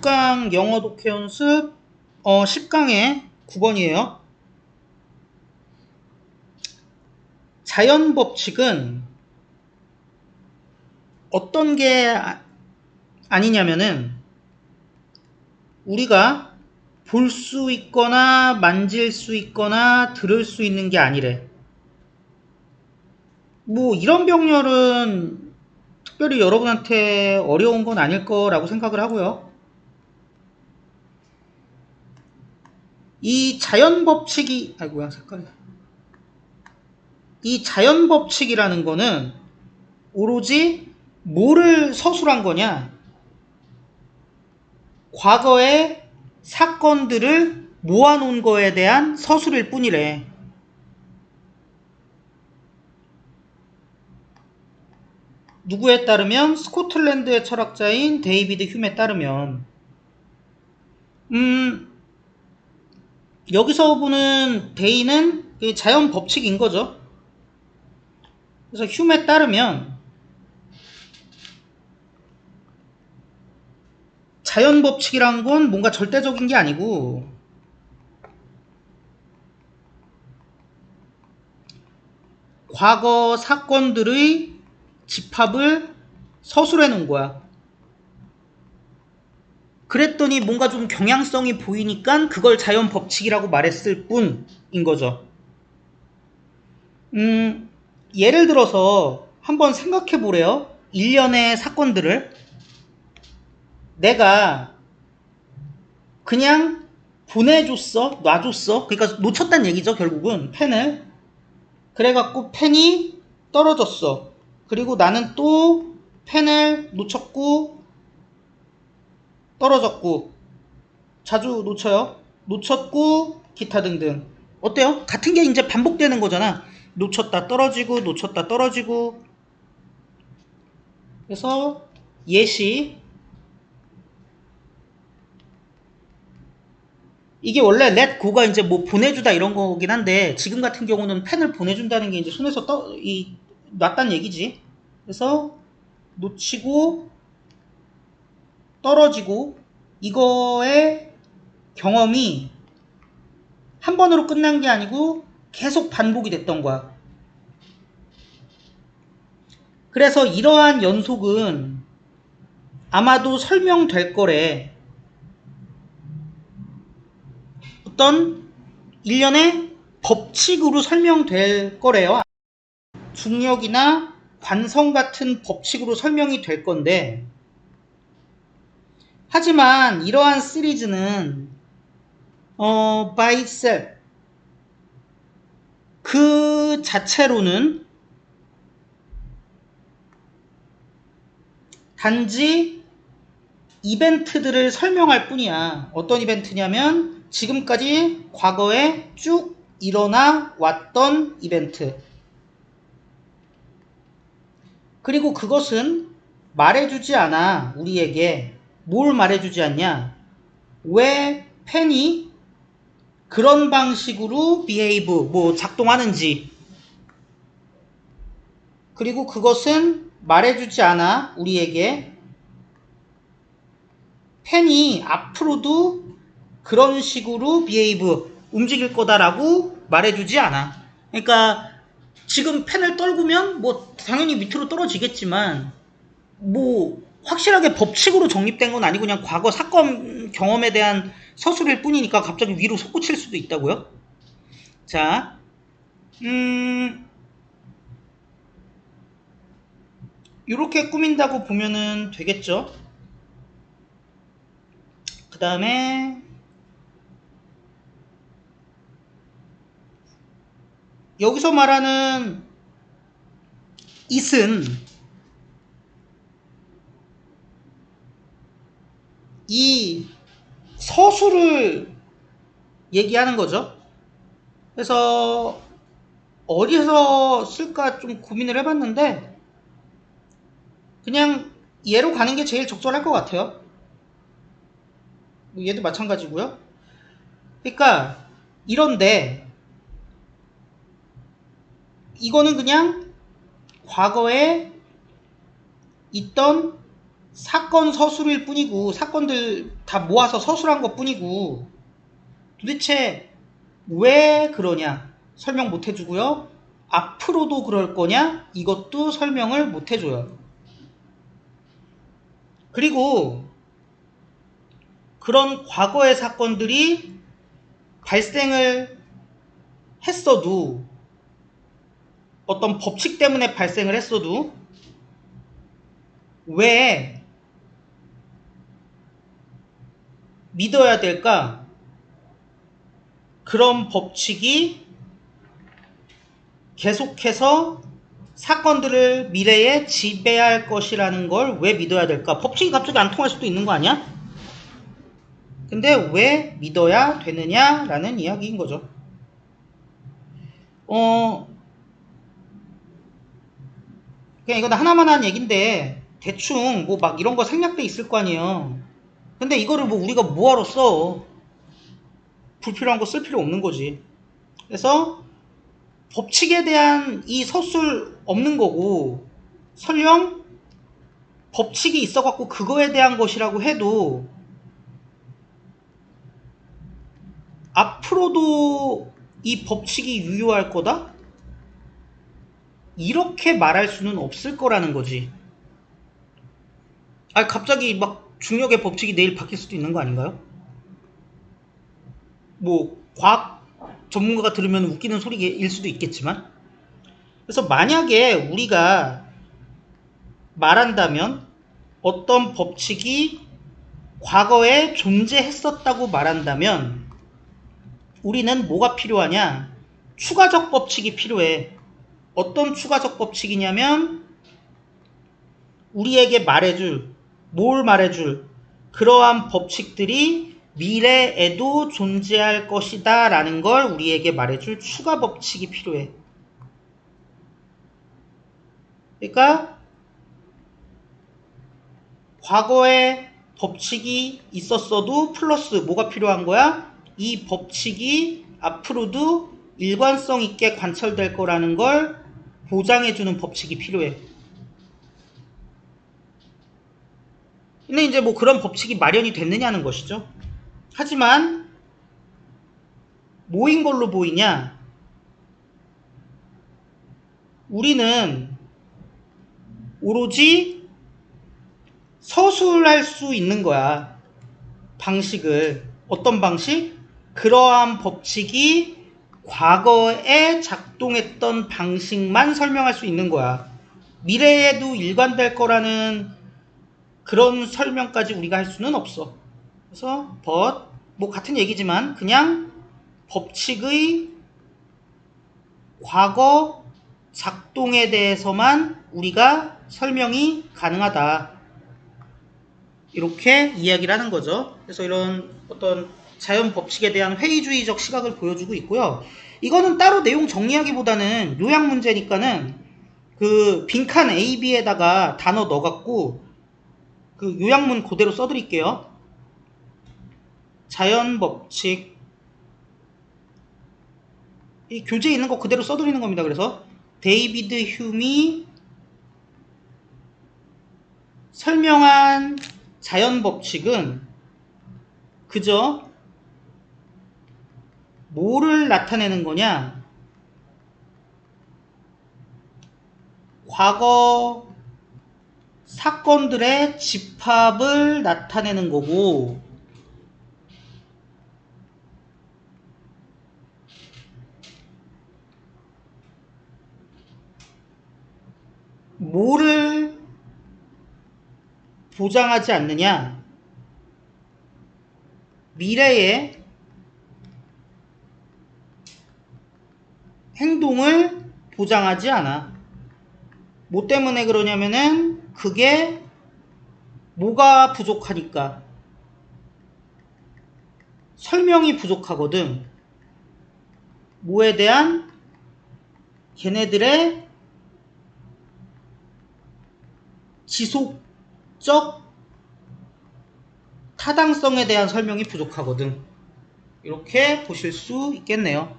10강 영어 독해 연습 어 10강의 9번이에요. 자연 법칙은 어떤 게 아- 아니냐면은 우리가 볼 수 있거나 만질 수 있거나 들을 수 있는 게 아니래. 뭐 이런 병렬은 특별히 여러분한테 어려운 건 아닐 거라고 생각을 하고요. 이 자연 법칙이 아이고야 색깔이 이 자연 법칙이라는 거는 오로지 뭐를 서술한 거냐? 과거의 사건들을 모아놓은 거에 대한 서술일 뿐이래. 누구에 따르면 스코틀랜드의 철학자인 데이비드 휴메에 따르면 음 여기서 보는 데이는 그 자연 법칙인 거죠. 그래서 휴메에 따르면 자연 법칙이란 건 뭔가 절대적인 게 아니고 과거 사건들의 집합을 서술해 놓은 거야. 그랬더니 뭔가 좀 경향성이 보이니까 그걸 자연 법칙이라고 말했을 뿐인 거죠. 음, 예를 들어서 한번 생각해 보래요. 일련의 사건들을 내가 그냥 보내줬어, 놔줬어. 그러니까 놓쳤단 얘기죠, 결국은 펜을. 그래갖고 펜이 떨어졌어. 그리고 나는 또 펜을 놓쳤고 떨어졌고 자주 놓쳐요. 놓쳤고 기타 등등. 어때요? 같은 게 이제 반복되는 거잖아. 놓쳤다 떨어지고 놓쳤다 떨어지고. 그래서 예시 이게 원래 let go가 이제 뭐 보내주다 이런 거긴 한데 지금 같은 경우는 펜을 보내준다는 게 이제 손에서 떠, 이, 놨단 얘기지. 그래서 놓치고 떨어지고 이거의 경험이 한 번으로 끝난 게 아니고 계속 반복이 됐던 거야. 그래서 이러한 연속은 아마도 설명될 거래. 어떤 일련의 법칙으로 설명될 거래요. 중력이나 관성 같은 법칙으로 설명이 될 건데, 하지만 이러한 시리즈는 어, by itself 그 자체로는 단지 이벤트들을 설명할 뿐이야. 어떤 이벤트냐면 지금까지 과거에 쭉 일어나 왔던 이벤트. 그리고 그것은 말해주지 않아, 우리에게. 뭘 말해주지 않냐? 왜 펜이 그런 방식으로 behave, 뭐 작동하는지. 그리고 그것은 말해주지 않아, 우리에게. 펜이 앞으로도 그런 식으로 behave, 움직일 거다라고 말해주지 않아. 그러니까 지금 펜을 떨구면 뭐 당연히 밑으로 떨어지겠지만 뭐 확실하게 법칙으로 정립된 건 아니고 그냥 과거 사건 경험에 대한 서술일 뿐이니까 갑자기 위로 솟구칠 수도 있다고요. 자, 음, 이렇게 꾸민다고 보면은 되겠죠. 그 다음에 여기서 말하는 it은 이 서술을 얘기하는 거죠. 그래서 어디서 쓸까 좀 고민을 해봤는데 그냥 얘로 가는 게 제일 적절할 것 같아요. 뭐 얘도 마찬가지고요. 그러니까 이런데 이거는 그냥 과거에 있던 사건 서술일 뿐이고 사건들 다 모아서 서술한 것 뿐이고 도대체 왜 그러냐 설명 못 해주고요. 앞으로도 그럴 거냐 이것도 설명을 못 해줘요. 그리고 그런 과거의 사건들이 발생을 했어도 어떤 법칙 때문에 발생을 했어도 왜 믿어야 될까? 그런 법칙이 계속해서 사건들을 미래에 지배할 것이라는 걸 왜 믿어야 될까? 법칙이 갑자기 안 통할 수도 있는 거 아니야? 근데 왜 믿어야 되느냐라는 이야기인 거죠. 어, 그냥 이건 하나만 한 얘긴데, 대충 뭐 막 이런 거 생략돼 있을 거 아니에요. 근데 이거를 뭐 우리가 뭐하러 써? 불필요한 거 쓸 필요 없는 거지. 그래서 법칙에 대한 이 서술 없는 거고, 설령 법칙이 있어갖고 그거에 대한 것이라고 해도, 앞으로도 이 법칙이 유효할 거다? 이렇게 말할 수는 없을 거라는 거지. 아, 갑자기 막 중력의 법칙이 내일 바뀔 수도 있는 거 아닌가요? 뭐, 과학 전문가가 들으면 웃기는 소리일 수도 있겠지만. 그래서 만약에 우리가 말한다면 어떤 법칙이 과거에 존재했었다고 말한다면 우리는 뭐가 필요하냐? 추가적 법칙이 필요해. 어떤 추가적 법칙이냐면 우리에게 말해줄, 뭘 말해줄 그러한 법칙들이 미래에도 존재할 것이다 라는 걸 우리에게 말해줄 추가 법칙이 필요해. 그러니까 과거에 법칙이 있었어도 플러스 뭐가 필요한 거야? 이 법칙이 앞으로도 일관성 있게 관철될 거라는 걸 보장해주는 법칙이 필요해. 근데 이제 뭐 그런 법칙이 마련이 됐느냐는 것이죠. 하지만 뭐인 걸로 보이냐? 우리는 오로지 서술할 수 있는 거야. 방식을. 어떤 방식? 그러한 법칙이 과거에 작동했던 방식만 설명할 수 있는 거야. 미래에도 일관될 거라는 그런 설명까지 우리가 할 수는 없어. 그래서 but 뭐 같은 얘기지만 그냥 법칙의 과거 작동에 대해서만 우리가 설명이 가능하다. 이렇게 이야기를 하는 거죠. 그래서 이런 어떤 자연 법칙에 대한 회의주의적 시각을 보여주고 있고요. 이거는 따로 내용 정리하기보다는 요약 문제니까는 그 빈칸 A, B에다가 단어 넣어갖고 그 요약문 그대로 써드릴게요. 자연 법칙 이 교재에 있는 거 그대로 써드리는 겁니다. 그래서 데이비드 휴미 설명한 자연 법칙은 그저 뭐를 나타내는 거냐? 과거 사건들의 집합을 나타내는 거고, 뭐를 보장하지 않느냐? 미래에 행동을 보장하지 않아. 뭐 때문에 그러냐면은 그게 뭐가 부족하니까. 설명이 부족하거든. 뭐에 대한 걔네들의 지속적 타당성에 대한 설명이 부족하거든. 이렇게 보실 수 있겠네요.